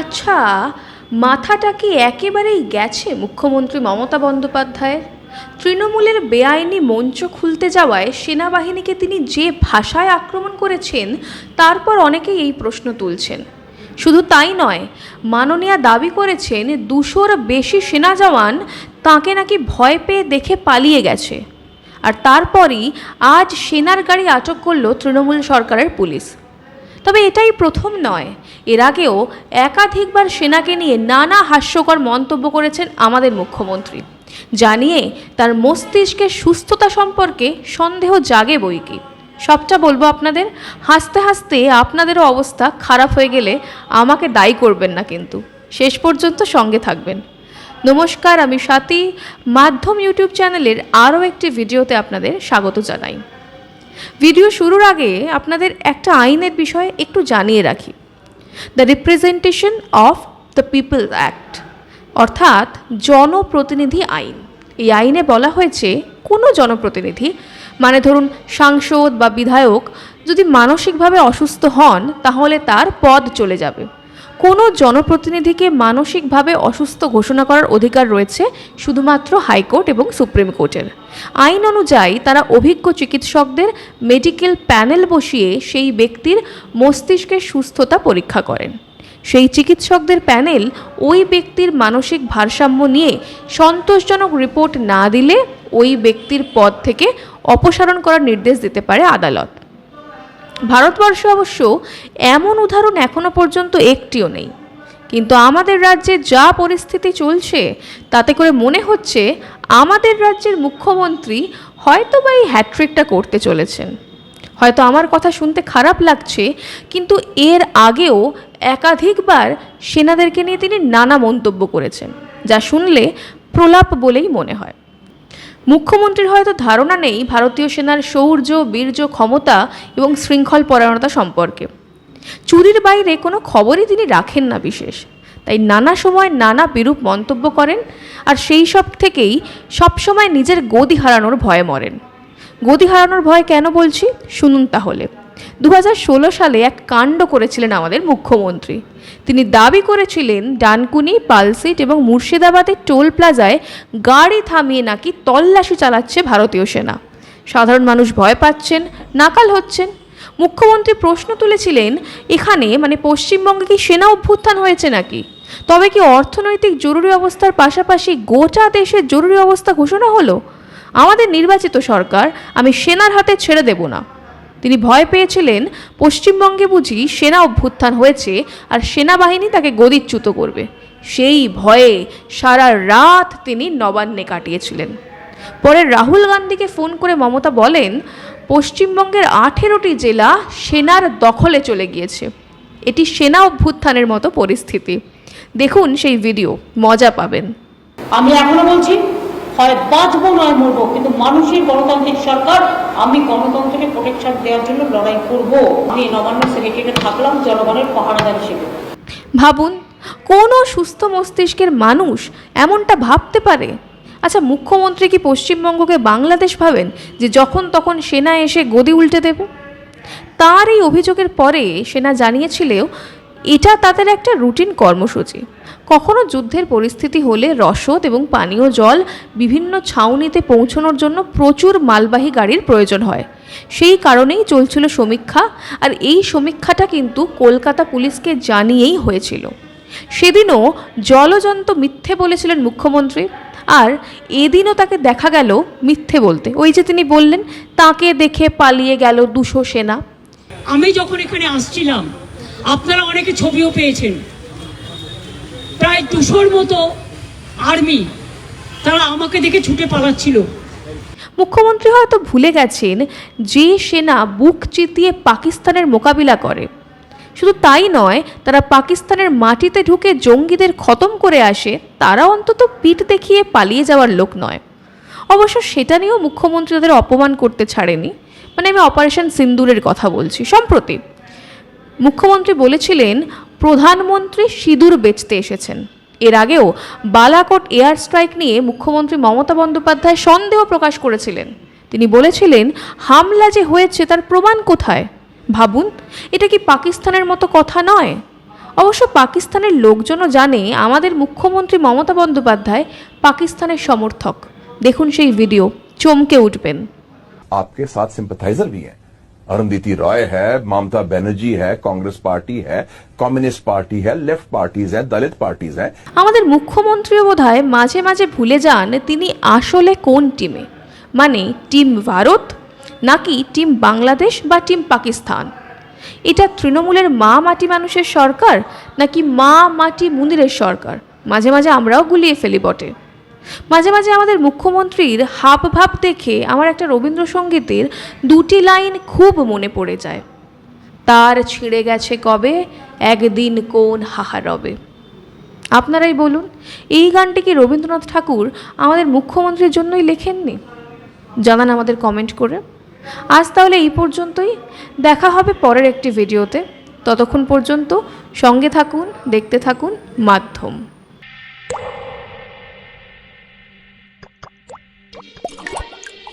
আচ্ছা মাথাটা কি একেবারেই গেছে মুখ্যমন্ত্রী মমতা বন্দ্যোপাধ্যায়ের? তৃণমূলের বেআইনি মঞ্চ খুলতে যাওয়ায় সেনাবাহিনীকে তিনি যে ভাষায় আক্রমণ করেছেন, তারপর অনেকেই এই প্রশ্ন তুলছেন। শুধু তাই নয়, মাননীয়া দাবি করেছেন দুশোর বেশি সেনা জওয়ান তাঁকে নাকি ভয় পেয়ে দেখে পালিয়ে গেছে। আর তারপরই আজ সেনার গাড়ি আটক করল তৃণমূল সরকারের পুলিশ। তবে এটাই প্রথম নয়। এর আগেও একাধিকবার সেনাকে নিয়ে নানা হাস্যকর মন্তব্য করেছেন আমাদের মুখ্যমন্ত্রী। জানিয়ে তার মস্তিষ্কের সুস্থতা সম্পর্কে সন্দেহ জাগে বই কি সবটা বলব আপনাদের, হাসতে হাসতে আপনাদেরও অবস্থা খারাপ হয়ে গেলে আমাকে দায়ী করবেন না কিন্তু। শেষ পর্যন্ত সঙ্গে থাকবেন। নমস্কার, আমি স্বাতী। মাধ্যম ইউটিউব চ্যানেলের আরও একটি ভিডিওতে আপনাদের স্বাগত জানাই। ভিডিও শুরুর আগে আপনাদের একটা আইনের বিষয়ে একটু জানিয়ে রাখি। The representation of the people act অর্থাৎ জনপ্রতিনিধি আইন। এই আইনে বলা হয়েছে, কোনো জনপ্রতিনিধি মানে ধরুন সাংসদ বা বিধায়ক, যদি মানসিকভাবে অসুস্থ হন, তাহলে তার পদ চলে যাবে। কোনো জনপ্রতিনিধিকে মানসিকভাবে অসুস্থ ঘোষণা করার অধিকার রয়েছে শুধুমাত্র হাইকোর্ট এবং সুপ্রিম কোর্টের। আইন অনুযায়ী তারা অভিজ্ঞ চিকিৎসকদের মেডিকেল প্যানেল বসিয়ে সেই ব্যক্তির মস্তিষ্কের সুস্থতা পরীক্ষা করেন। সেই চিকিৎসকদের প্যানেল ওই ব্যক্তির মানসিক ভারসাম্য নিয়ে সন্তোষজনক রিপোর্ট না দিলে ওই ব্যক্তির পদ থেকে অপসারণ করার নির্দেশ দিতে পারে আদালত। ভারতবর্ষে অবশ্য এমন উদাহরণ এখনও পর্যন্ত একটিও নেই। কিন্তু আমাদের রাজ্যে যা পরিস্থিতি চলছে, তাতে করে মনে হচ্ছে আমাদের রাজ্যের মুখ্যমন্ত্রী হয়তো বা এই হ্যাট্রিকটা করতে চলেছেন। হয়তো আমার কথা শুনতে খারাপ লাগছে, কিন্তু এর আগেও একাধিকবার সেনাদেরকে নিয়ে তিনি নানা মন্তব্য করেছেন, যা শুনলে প্রলাপ বলেই মনে হয়। মুখ্যমন্ত্রীর হয়তো ধারণা নেই ভারতীয় সেনার শৌর্য বীর্য, ক্ষমতা এবং শৃঙ্খল পরায়ণতা সম্পর্কে। চুরির বাইরে কোনো খবরই তিনি রাখেন না বিশেষ। তাই নানা সময় নানা বিরূপ মন্তব্য করেন আর সেই সব থেকেই সবসময় নিজের গদি হারানোর ভয়ে মরেন। গদি হারানোর ভয় কেন বলছি? শুনুন তাহলে। দু সালে এক কাণ্ড করেছিলেন আমাদের মুখ্যমন্ত্রী। তিনি দাবি করেছিলেন, ডানকুনি, পালসিট এবং মুর্শিদাবাদের টোল প্লাজায় গাড়ি থামিয়ে নাকি তল্লাশি চালাচ্ছে ভারতীয় সেনা। সাধারণ মানুষ ভয় পাচ্ছেন, নাকাল হচ্ছেন। মুখ্যমন্ত্রী প্রশ্ন তুলেছিলেন, এখানে মানে পশ্চিমবঙ্গে কি সেনা অভ্যুত্থান হয়েছে নাকি? তবে কি অর্থনৈতিক জরুরি অবস্থার পাশাপাশি গোটা দেশের জরুরি অবস্থা ঘোষণা হলো? আমাদের নির্বাচিত সরকার আমি সেনার হাতে ছেড়ে দেব না। তিনি ভয় পেয়েছিলেন, পশ্চিমবঙ্গে বুঝি সেনা অভ্যুত্থান হয়েছে আর সেনাবাহিনী তাকে গদিচ্যুত করবে। সেই ভয়ে সারা রাত তিনি নবান্নে কাটিয়েছিলেন। পরে রাহুল গান্ধীকে ফোন করে মমতা বলেন, পশ্চিমবঙ্গের আঠেরোটি জেলা সেনার দখলে চলে গিয়েছে। এটি সেনা অভ্যুত্থানের মতো পরিস্থিতি। দেখুন সেই ভিডিও, মজা পাবেন। আমি এখনও বলছি হয়, বাঁচবো নয় মরবো। কিন্তু মানুষের গণতান্ত্রিক সরকার, আমি গণতন্ত্রকে প্রোটেকশন দেওয়ার জন্য লড়াই করব। আমি নবান্ন সেক্রেটারিতে থাকলাম, জনগণের পাহারাদার হিসেবে। ভাবুন, কোনো সুস্থ মস্তিষ্কের মানুষ এমনটা ভাবতে পারে? আচ্ছা মুখ্যমন্ত্রী কি পশ্চিমবঙ্গকে বাংলাদেশ ভাবেন, যে যখন তখন সেনা এসে গদি উল্টে দেবে? তার এই অভিযোগের পরে সেনা জানিয়েছিলেও এটা তাদের একটা রুটিন কর্মসূচি। কখনো যুদ্ধের পরিস্থিতি হলে রসদ এবং পানীয় জল বিভিন্ন ছাউনিতে পৌঁছানোর জন্য প্রচুর মালবাহী গাড়ির প্রয়োজন হয়। সেই কারণেই চলছিল সমীক্ষা, আর এই সমীক্ষাটা কিন্তু কলকাতা পুলিশকে জানিয়েই হয়েছিল। সেদিনও জলজন্ত মিথ্যে বলেছিলেন মুখ্যমন্ত্রী, আর এদিনও তাকে দেখা গেল মিথ্যে বলতে। ওই যে তিনি বললেন, তাকে দেখে পালিয়ে গেল দুশো সেনা। আমি যখন এখানে আসছিলাম আপনারা অনেকে ছবিও পেয়েছেন। প্রায় দুশোর মতো আর্মি তারা আমাকে দেখে ছুটে পালাচ্ছিল। মুখ্যমন্ত্রী হয়তো ভুলে গেছেন যে সেনা বুক চিতিয়ে পাকিস্তানের মোকাবিলা করে। শুধু তাই নয়, তারা পাকিস্তানের মাটিতে ঢুকে জঙ্গিদের খতম করে আসে তারা অন্তত পিঠ দেখিয়ে পালিয়ে যাওয়ার লোক নয়। অবশ্য সেটা নিয়েও মুখ্যমন্ত্রী তাদের অপমান করতে ছাড়েনি। মানে আমি অপারেশন সিন্দুরের কথা বলছি, সম্প্রতি। মুখ্যমন্ত্রী বলেছিলেন, প্রধানমন্ত্রী সিঁদুর বেচতে এসেছেন। এর আগেও বালাকোট এয়ার স্ট্রাইক নিয়ে মুখ্যমন্ত্রী মমতা বন্দ্যোপাধ্যায় সন্দেহ প্রকাশ করেছিলেন। তিনি বলেছিলেন, হামলা যে হয়েছে তার প্রমাণ কোথায়? ভাবুন, এটা কি পাকিস্তানের মতো কথা নয়? অবশ্য পাকিস্তানের লোকজনও জানে, আমাদের মুখ্যমন্ত্রী মমতা বন্দ্যোপাধ্যায় পাকিস্তানের সমর্থক। দেখুন সেই ভিডিও, চমকে উঠবেন। আপকে সাথ সিম্পাথাইজার ভি হ্যায় अरुंधति रॉय है ममता बनर्जी है कांग्रेस पार्टी है कम्युनिस्ट पार्टी है लेफ्ट पार्टीज हैं दलित पार्टीज हैं আমাদের মুখ্যমন্ত্রীও বোধহয় মাঝে মাঝে ভুলে যান তিনি আসলে কোন টিমে মানে টিম ভারত নাকি টিম বাংলাদেশ বা টিম পাকিস্তান এটা তৃণমূলের মা মাটি মানুষের সরকার নাকি মা মাটি মুনিরের সরকার মাঝে মাঝে আমরাও গুলিয়ে ফেলি বটে মাঝে মাঝে আমাদের মুখ্যমন্ত্রীর হাব ভাব দেখে আমার একটা রবীন্দ্রসঙ্গীতের দুটি লাইন খুব মনে পড়ে যায়। তার ছিঁড়ে গেছে কবে? একদিন কোন হাহারবে। আপনারাই বলুন, এই গানটি কি রবীন্দ্রনাথ ঠাকুর আমাদের মুখ্যমন্ত্রীর জন্যই লেখেননি? জানান আমাদের কমেন্ট করে। আজ তাহলে এই পর্যন্তই। দেখা হবে পরের একটি ভিডিওতে। ততক্ষণ পর্যন্ত সঙ্গে থাকুন, দেখতে থাকুন, মাধ্যম। やった!